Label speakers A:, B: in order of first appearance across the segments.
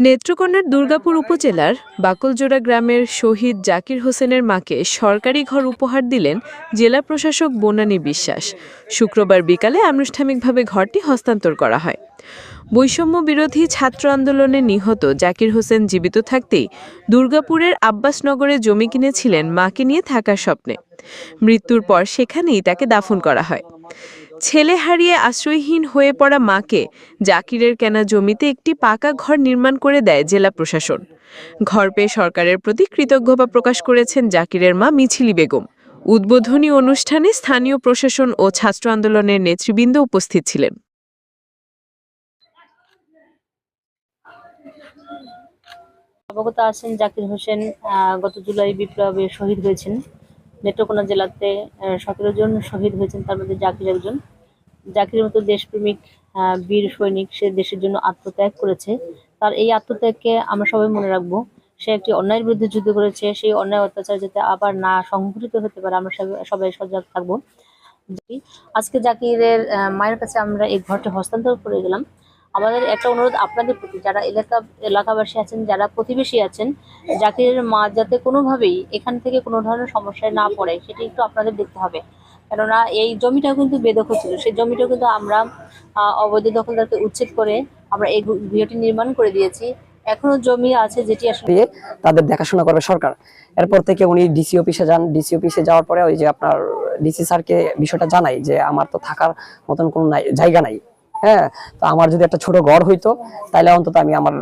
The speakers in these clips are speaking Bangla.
A: নেত্রকোনার দুর্গাপুর উপজেলার বাকলজোড়া গ্রামের শহীদ জাকির হোসেনের মাকে সরকারি ঘর উপহার দিলেন জেলা প্রশাসক বনানী বিশ্বাস। শুক্রবার বিকালে আনুষ্ঠানিকভাবে ঘরটি হস্তান্তর করা হয়। বৈষম্য বিরোধী ছাত্র আন্দোলনে নিহত জাকির হোসেন জীবিত থাকতেই দুর্গাপুরের আব্বাসনগরে জমি কিনেছিলেন মাকে নিয়ে থাকার স্বপ্নে। মৃত্যুর পর সেখানেই তাকে দাফন করা হয়। ছেলে হারিয়ে আশ্রয়হীন হয়ে পড়া মাকে জাকিরের কেনা জমিতে একটি পাকা ঘর নির্মাণ করে দেয় জেলা প্রশাসন। ঘর পেয়ে সরকারের প্রতি কৃতজ্ঞতা প্রকাশ করেছেন জাকিরের মা মিছিলি বেগম। উদ্বোধনী অনুষ্ঠানে স্থানীয় প্রশাসন ও ছাত্র আন্দোলনের নেতৃবৃন্দ উপস্থিত ছিলেন।
B: অবগত আছেন জাকির হোসেন গত জুলাই বিপ্লবে শহীদ হয়েছেন। নেত্রকোনা জেলাতে সতেরো জন শহীদ হয়েছেন, তার মধ্যে জাকির একজন। জাকিরের মতো দেশপ্রেমিক বীর সৈনিক, সে দেশের জন্য আত্মত্যাগ করেছে। তার এই আত্মত্যাগকে আমরা সবাই মনে রাখব। সে একটি অন্যায়ের বিরুদ্ধে যুদ্ধ করেছে, সেই অন্যায় অত্যাচার যাতে আবার না সংঘটিত হতে পারে, আমরা সবাই সজাগ থাকব। আজকে জাকিরের মায়ের কাছে আমরা এই ঘরটি হস্তান্তর করে গেলাম। আমাদের একটা অনুরোধ আপনাদের প্রতি, যারা এলাকা এলাকাবাসী আছেন, যারা প্রতিবেশী আছেন জাকিরের মা যাতে কোনোভাবেই এখান থেকে কোনো ধরনের সমস্যায় না পড়ে, সেটা একটু আপনাদের দেখতে হবে। কেননা এই জমিটাও কিন্তু বেদখল ছিল। সেই জমিটাও কিন্তু আমরা অবৈধ দখলদারকে উচ্ছেদ করে আমরা এই গৃহটি নির্মাণ করে দিয়েছি। এখনও জমি আছে যেটি আসলে
C: তাদের দেখাশোনা করবে সরকার। এরপর থেকে উনি ডিসি অফিসে যান। ডিসি অফিসে যাওয়ার পরে ওই যে আপনার ডিসি স্যারকে বিষয়টা জানাই যে আমার তো থাকার মতন কোনো জায়গা নাই। হ্যাঁ তো আমার যদি একটা ছোট ঘর হইতো তাহলে অন্তত আমি আমার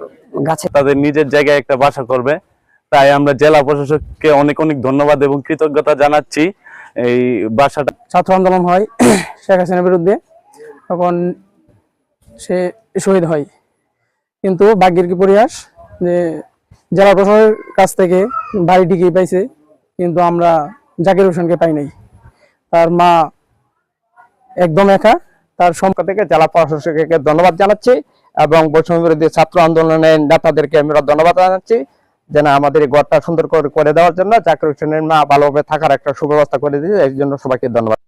C: গাছে
D: তাদের নিজের জায়গায় একটা বাসা করবে। তাই আমরা জেলা প্রশাসককে অনেক অনেক ধন্যবাদ এবং কৃতজ্ঞতা জানাচ্ছি এই বাসাটা।
E: ছাত্র আন্দোলন হয় শেখ হাসিনার বিরুদ্ধে তখন সে শহীদ হয়। কিন্তু ভাগ্যের কি পরিহাস? যে জেলা প্রশাসনের কাছ থেকে বাড়ি ঠিকই পাইছে কিন্তু আমরা জাকির হোসেনকে পাই নাই। তার মা একদম একা তার
F: সম্পর্ক থেকে জেলা প্রশাসককে ধন্যবাদ জানাচ্ছি এবং বৈষম্য বিরোধী ছাত্র আন্দোলনের নেতাদেরকে আমরা ধন্যবাদ জানাচ্ছি যেন আমাদের ঘরটা সুন্দর করে করে দেওয়ার জন্য চাকরি শ্রেণির মা ভালোভাবে থাকার একটা সুব্যবস্থা করে দিয়েছে, এই জন্য সবাইকে ধন্যবাদ।